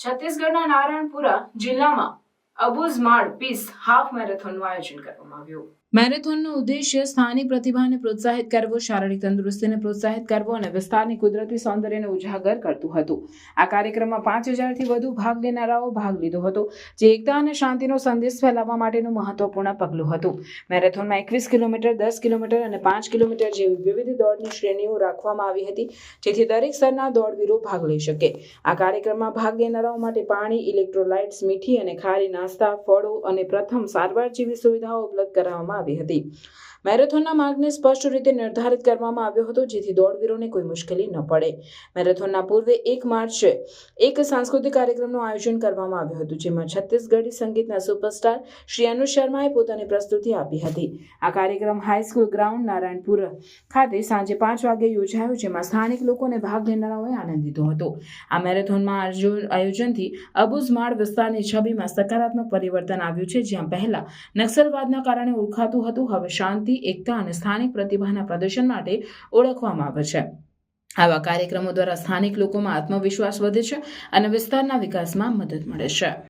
છત્તીસગઢના નારાયણપુરા જિલ્લામાં અબુઝમાડ piece half મેરેથોનનું આયોજન કરવામાં આવ્યું. મેરેથોનનો ઉદ્દેશ્ય સ્થાનિક પ્રતિભાને પ્રોત્સાહિત કરવો, શારીરિક તંદુરસ્તીને પ્રોત્સાહિત કરવો અને વિસ્તારની કુદરતી સૌંદર્યને ઉજાગર કરતું હતું. આ કાર્યક્રમમાં પાંચ હજારથી વધુ ભાગ લેનારાઓ ભાગ લીધો હતો, જે એકતા અને શાંતિનો સંદેશ ફેલાવવા માટેનું મહત્વપૂર્ણ પગલું હતું. મેરેથોનમાં એકવીસ કિલોમીટર, દસ કિલોમીટર અને પાંચ કિલોમીટર જેવી વિવિધ દોડની શ્રેણીઓ રાખવામાં આવી હતી, જેથી દરેક સ્તરના દોડવીરો ભાગ લઈ શકે. આ કાર્યક્રમમાં ભાગ લેનારાઓ માટે પાણી, ઇલેક્ટ્રોલાઇટ્સ, મીઠી અને ખારી નાસ્તા ફળો અને પ્રથમ સારવાર જેવી સુવિધાઓ ઉપલબ્ધ કરાવવામાં આવી હતી. મેરેથોનના માર્ગને સ્પષ્ટ રીતે નિર્ધારિત કરવામાં આવ્યો હતો, જેથી દોડવીરોને કોઈ મુશ્કેલી ન પડે. મેરેથોનના પૂર્વે એક માર્ચે એક સાંસ્કૃતિક કાર્યક્રમનું આયોજન કરવામાં આવ્યું હતું, જેમાં છત્તીસગઢી સંગીતના સુપરસ્ટાર શ્રી અનુજ શર્માએ પોતાની પ્રસ્તુતિ આપી હતી. આ કાર્યક્રમ હાઈસ્કૂલ ગ્રાઉન્ડ નારાયણપુર ખાતે સાંજે પાંચ વાગે યોજાયો, જેમાં સ્થાનિક લોકોને ભાગ લેનારાઓએ આનંદ લીધો હતો. આ મેરેથોનમાં આયોજન- આયોજનથી અબુઝમાડ વિસ્તારની છબીમાં સકારાત્મક પરિવર્તન આવ્યું છે. જ્યાં પહેલા નક્સલવાદના કારણે ઓળખાતું હતું. હવે શાંતિ, એકતા અને સ્થાનિક પ્રતિભાના પ્રદર્શન માટે ઓળખવામાં આવે છે. આવા કાર્યક્રમો દ્વારા સ્થાનિક લોકોમાં આત્મવિશ્વાસ વધે છે અને વિસ્તારના વિકાસમાં મદદ મળે છે.